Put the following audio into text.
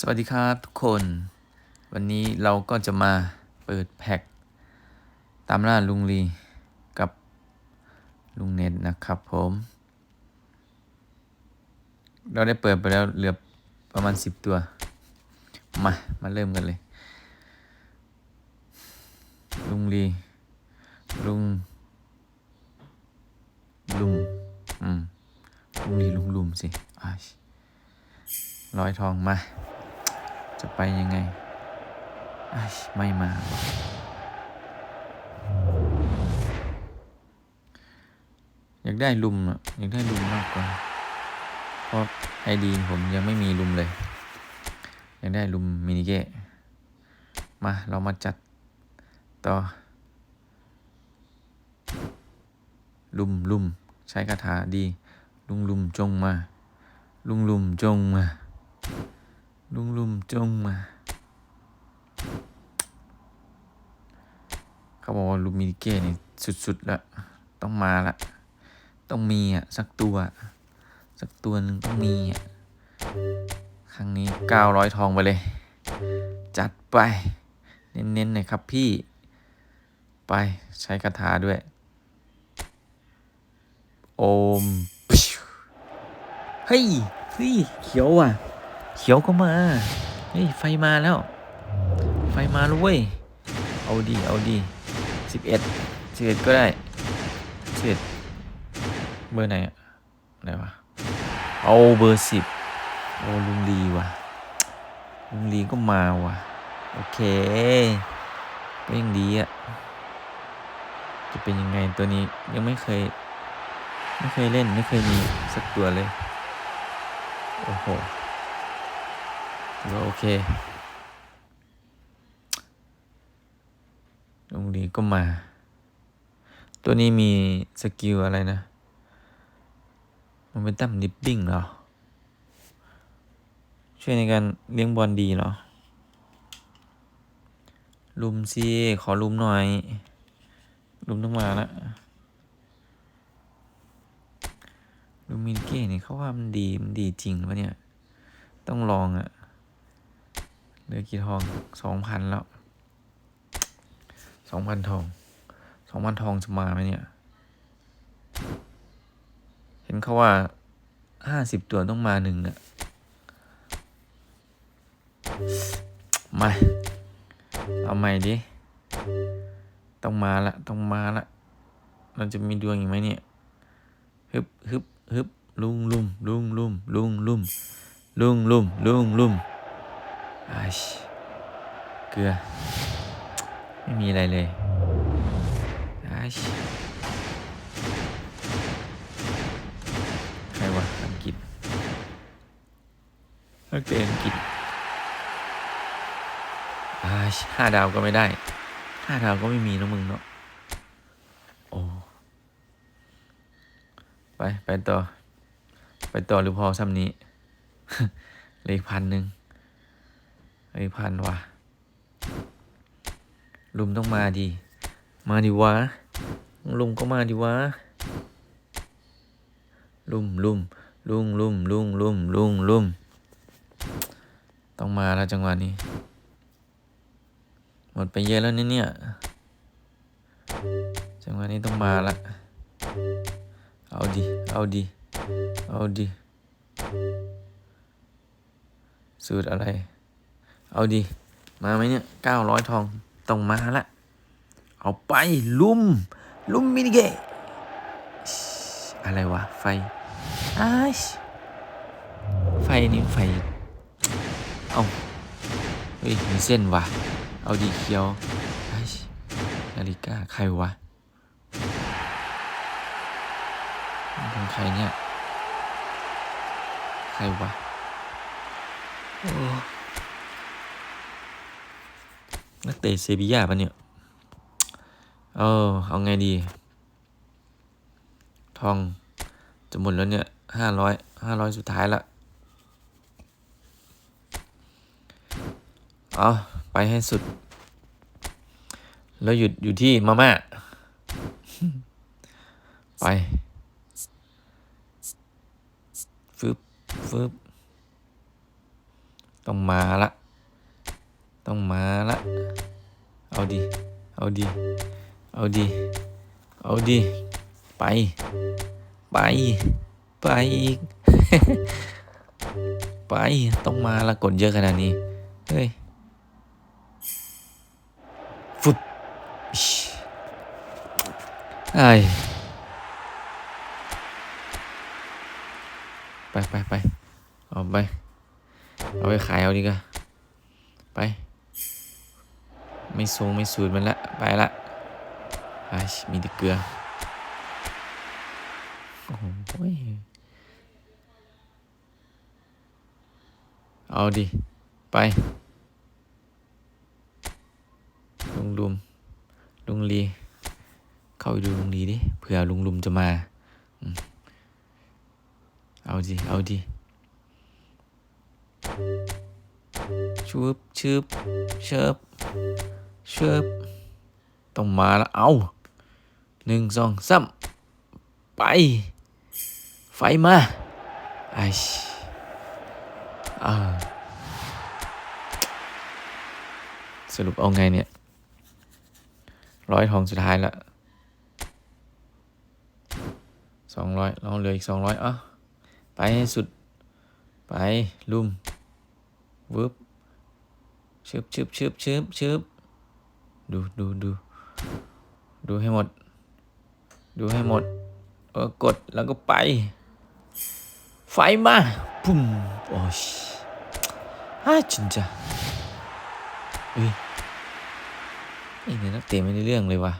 สวัสดีครับทุกคน วันนี้เราก็จะมาเปิดแพ็กตามล่าลุงลีกับลุงเน็ตนะครับผม เราได้เปิดไปแล้วเหลือประมาณสิบตัว มา มาเริ่มกันเลย ลุงลีลุง ลุง อืม ลุงลีลุงลุมสิอ้ายร้อยทองมา จะไปยังไงอ้ไม่มา อยากได้ลุมอะอยากได้ลุมมากกว่า เพราะไอดีผมยังไม่มีลุมเลย อยากได้ลุมมินิเกะมา เรามาจัดต่อ ลุมลุมใช้คาถาดี ลุงลุมจงมา ลุงลุมจงมา ลุงลุมจงมา เขาบอกว่าลูมินิเก้นี่สุดๆละต้องมาละ ต้องมีอะ สักตัว สักตัวหนึ่งต้องมีอะ ครั้งนี้เก้าร้อยทองไปเลย จัดไป เน้นๆหน่อยครับพี่ ไปใช้คาถาด้วย โอม เฮ้ย เฮ้ย เขียวอะ เขียวก็มาเฮ้ยไฟมาแล้ว ไฟมาแล้วเว้ยเอาดีเอาดีสิบเอ็ดสิบเอ็ดก็ได้สิบเอ็ดเบอร์ไหนอะไหนวะเอาเบอร์สิบโอ้ลุงลีว่ะลุงลีก็มาว่ะ โอเคก็ยังดีอะจะเป็นยังไงตัวนี้ยังไม่เคย ไม่เคยเล่นไม่เคยมีสักตัวเลย โอ้โห ถือว่าโอเคลงดีก็มา ตัวนี้มีสกิลอะไรนะ มันเป็นตั้มนิปปิ้งเหรอ ช่วยในการเลี้ยงบอลดีเหรอ ลุมสิขอลุมหน่อย ลุมต้องมาละลูมินเก้เนี่ยเขาว่ามันดี มันดีจริงปะเนี่ย ต้องลองอะ เหลือกี่ทองสองพันแล้วสองพันทองสองพันทองจะมาไหมเนี่ย เห็นเขาว่าห้าสิบตัวต้องมาหนึ่งอะมา เอาใหม่ดิ ต้องมาละ ต้องมาละ เราจะมีดวงอีกไหมเนี่ย ฮึบฮึบฮึบลุงลุมลุงลุมลุงลุมลุงลุมลุงลุม เกลือ ไม่มีอะไรเลยอาชใครวะอังกฤษนักเตะอังกฤษอาชห้าดาวก็ไม่ได้ ห้าดาวก็ไม่มีนะมึงเนาะ โอ้ ไป ไปต่อ ไปต่อหรือพอซ้ำนี้ เลขพันหนึ่ง เลขพันว่ะลุมต้องมาดี มาดีวะ ลุมก็มาดีวะ ลุมลุมลุงลุมลุงลุมลุงลุมต้องมาแล้วจังหวะนี้ หมดไปเยอะแล้วเนี่ย จังหวะนี้ต้องมาละ เอาดี เอาดี เอาดีสูตรอะไร เอาดี มาไหมเนี่ยเก้าร้อยทองต้องมาละ เอาไปลุมลุมมินิเกะอะไรวะ ไฟอไฟนี่ไฟ เอาเฮ้ย มีเส้นวะเอาดีเคียวอนาฬิกาใครวะเป็นใครเนี่ย ใครวะโอ้นักเตะเซบีย่าปะเนี่ย เออ เอาไงดี ทองจะหมดแล้วเนี่ยห้าร้อยห้าร้อยสุดท้ายละเอาไปให้สุด แล้วหยุดอยู่ที่มาม่า ไป ฟึบฟึบต้องมาละ ต้องมาละ เอาดิเอาดิเอาดิเอาดิไป ไป ไปอีก ไป ต้องมาละกดเยอะขนาดนี้ เฮ้ย ฟุดไอ้ไปไปไปเอาไป เอาไปขายเอาดีกว่าไป ไม่ทรงไม่สูตรมันละ ไปละไอ้มีแต่เกลือ โอ้โหเอาดิ ไป ลุงลุม ลุงลี เข้าไปดูลุงลีดิ เผื่อลุงลุมจะมา เอาดิ เอาดิชืบชืบเชิบ เชิบต้องมาแล้วเอาหนึ่งสองสามไป ไฟมาไอ้สรุปเอาไงเนี่ย ร้อยทองสุดท้ายละสองร้อยเราเหลืออีกสองร้อยอะไปให้สุด ไป ลุมวึบชึบชึบชึบชึบชึบ ดูดูดูดูให้หมด ดูให้หมด เออกดแล้วก็ไป ไฟมาปุ่มโอ้ยฮ่าจินจ้ะเฮ้ยไอ้เนี่ยนักเตะไม่ได้เรื่องเลยว่ะ